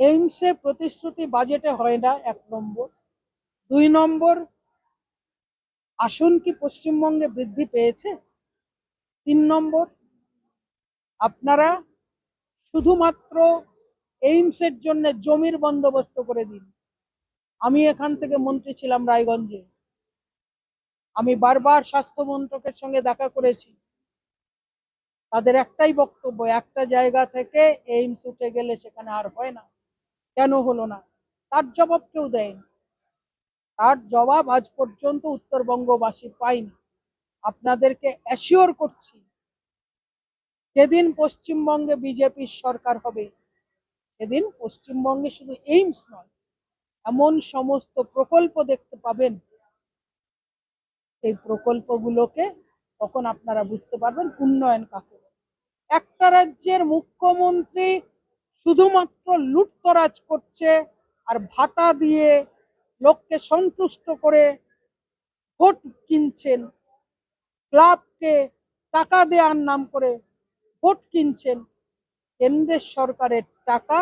এইমসে প্রতিশ্রুতি বাজেটে হয় না, এক নম্বর। দুই নম্বর, আসন কি পশ্চিমবঙ্গে বৃদ্ধি পেয়েছে? তিন নম্বর, আপনারা শুধুমাত্র এইমসের জন্য জমির বন্দোবস্ত করে দিন। আমি এখান থেকে মন্ত্রী ছিলাম রায়গঞ্জে। আমি বারবার স্বাস্থ্য মন্ত্রকের সঙ্গে দেখা করেছি। তাদের একটাই বক্তব্য, একটা জায়গা থেকে এইমস উঠে গেলে সেখানে আর হয় না। কেন হলো না? তার জবাব কেউ দেয়নি। তার জবাব আজ পর্যন্ত উত্তরবঙ্গবাসী পায়নি। আপনাদেরকে অ্যাসিওর করছি, যেদিন পশ্চিমবঙ্গে বিজেপির সরকার হবে, সেদিন পশ্চিমবঙ্গে শুধু এইমস নয়, এমন সমস্ত প্রকল্প দেখতে পাবেন। এই প্রকল্পগুলোকে তখন আপনারা বুঝতে পারবেন উন্নয়ন কাকে একটা রাজ্যের মুখ্যমন্ত্রী শুধুমাত্র লুটতরাজ করছে আর ভাতা দিয়ে লোককে সন্তুষ্ট করে ভোট কিনছেন, ক্লাবকে টাকা দেওয়ার নাম করে ভোট কিনছেন, কেন্দ্রের সরকারের টাকা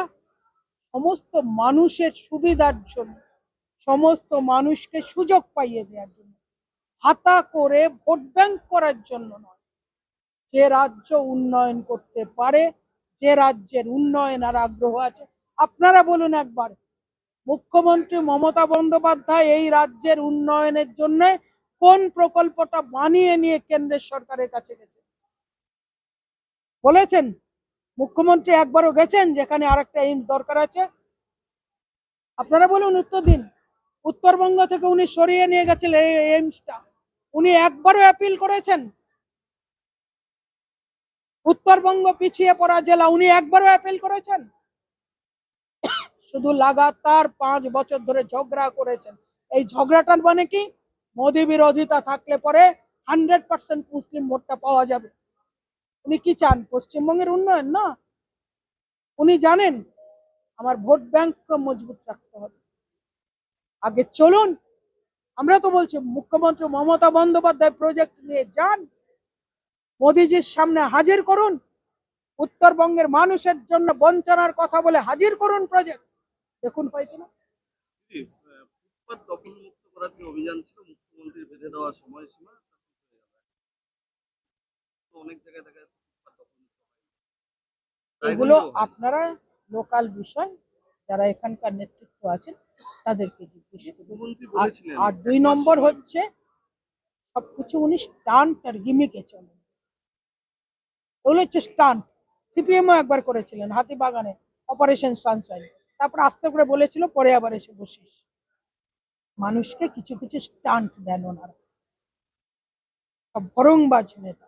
সমস্ত মানুষের সুবিধার জন্য, সমস্ত মানুষকে সুযোগ পাইয়ে দেওয়ার জন্য। হাতা করে ভোট ব্যাংক করার জন্য নয়। যে রাজ্য উন্নয়ন করতে পারে, যে রাজ্যের উন্নয়ন আর আগ্রহ আছে। আপনারা বলুন একবার, মুখ্যমন্ত্রী মমতা বন্দ্যোপাধ্যায় এই রাজ্যের উন্নয়নের জন্য কোন প্রকল্পটা বানিয়ে নিয়ে কেন্দ্রের সরকারের কাছে গেছে? বলেছেন? মুখ্যমন্ত্রী একবারও গেছেন, যেখানে আরেকটা এইমস দরকার আছে। আপনারা বলুন উত্তর দিন। উত্তরবঙ্গ থেকে উনি সরিয়ে নিয়ে গেছিলেন এই এইমসটা। উনি একবারও অ্যাপিল করেছেন। উত্তরবঙ্গ পিছিয়ে পড়া জেলা, উনি একবারও অ্যাপিল করেছেন। শুধু লাগাতার পাঁচ বছর ধরে ঝগড়া করেছেন। এই ঝগড়াটার মানে কি? মোদী বিরোধিতা থাকলে পরে হান্ড্রেড পার্সেন্ট মুসলিম ভোটটা পাওয়া যাবে। উনি কি চান? পশ্চিমবঙ্গের উন্নয়ন না? উনি জানেন, আমার ভোট ব্যাংক মজবুত রাখতে হবে। আগে চলুন আমরা তো বলছি মুখ্যমন্ত্রী মমতা বন্দ্যোপাধ্যায় প্রজেক্ট নিয়ে যান মোদিজির সামনে হাজির করুন উত্তরবঙ্গের মানুষের জন্য বঞ্চনার কথা বলে হাজির করুন প্রজেক্ট দেখুন হয়েছে না? অভিযান ছিল মুখ্যমন্ত্রীর বেঁধে দেওয়া সময়সীমা অনেক জায়গায় দেখা। এগুলো আপনারা লোকাল বিষয় যারা এখানকার নেতৃত্ব আছেন তাদেরকে জিজ্ঞেস আর- দুই নম্বর হচ্ছে সবকিছু উনি স্টান্ট আর গিমিকে চলেন ওগুলো হচ্ছে স্টান্ট সিপিএমও একবার করেছিলেন হাতিবাগানে অপারেশন সানশাইন তারপর আস্তে করে বলেছিল পরে আবার এসে বসিস। মানুষকে কিছু কিছু স্টান্ট দেন ওনারা। সব ভরংবাজ নেতা।